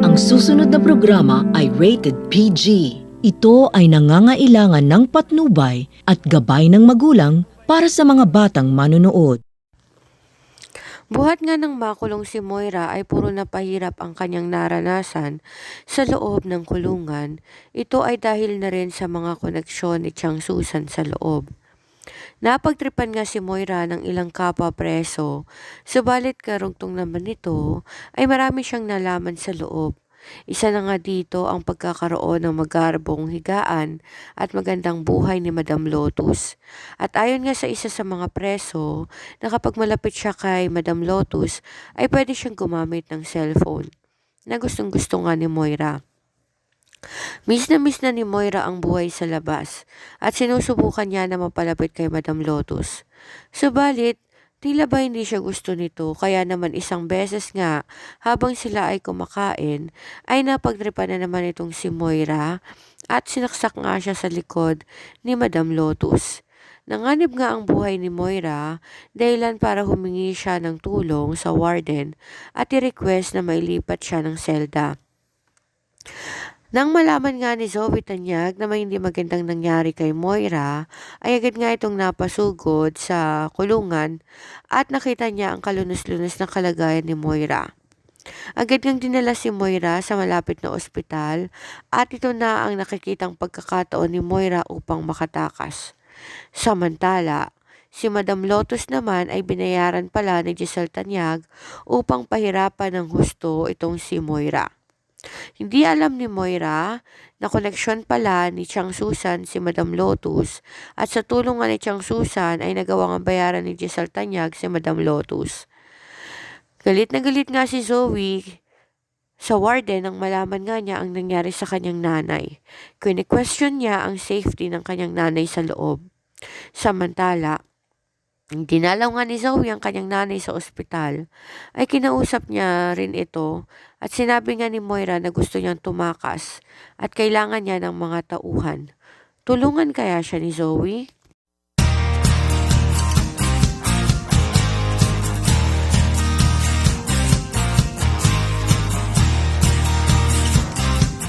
Ang susunod na programa ay rated PG. Ito ay nangangailangan ng patnubay at gabay ng magulang para sa mga batang manunood. Buhat nga ng makulong si Moira ay puro na pahirap ang kanyang naranasan sa loob ng kulungan. Ito ay dahil na rin sa mga koneksyon ni Chang Susan sa loob. Napagtripan nga si Moira ng ilang kapwa preso, subalit karungtong naman nito ay marami siyang nalaman sa loob. Isa na nga dito ang pagkakaroon ng magarbong higaan at magandang buhay ni Madam Lotus. At ayon nga sa isa sa mga preso, na kapag malapit siya kay Madam Lotus, ay pwede siyang gumamit ng cellphone na gustong gusto nga ni Moira. Miss na miss na ni Moira ang buhay sa labas at sinusubukan niya na mapalapit kay Madam Lotus. Subalit, tila ba hindi siya gusto nito kaya naman isang beses nga habang sila ay kumakain ay napagtripan na naman itong si Moira at sinaksak nga siya sa likod ni Madam Lotus. Nanganib nga ang buhay ni Moira dahilan para humingi siya ng tulong sa warden at i-request na mailipat siya ng selda. Nang malaman nga ni Zoe Tanyag na may hindi magandang nangyari kay Moira, ay agad nga itong napasugod sa kulungan at nakita niya ang kalunos-lunos na kalagayan ni Moira. Agad ngang dinala si Moira sa malapit na ospital at ito na ang nakikitang pagkakataon ni Moira upang makatakas. Samantala, si Madam Lotus naman ay binayaran pala ni Giselle Tanyag upang pahirapan ng husto itong si Moira. Hindi alam ni Moira na koneksyon pala ni Chang Susan si Madam Lotus at sa tulong nga ni Chang Susan ay nagawang ang bayaran ni Giselle Tanyag si Madam Lotus. Galit na galit nga si Zoe sa warden nang malaman nga niya ang nangyari sa kanyang nanay. Kine-question niya ang safety ng kanyang nanay sa loob. Samantala, dinalaw nga ni Zoe ang kanyang nanay sa ospital, ay kinausap niya rin ito at sinabi nga ni Moira na gusto niyang tumakas at kailangan niya ng mga tauhan. Tulungan kaya siya ni Zoe?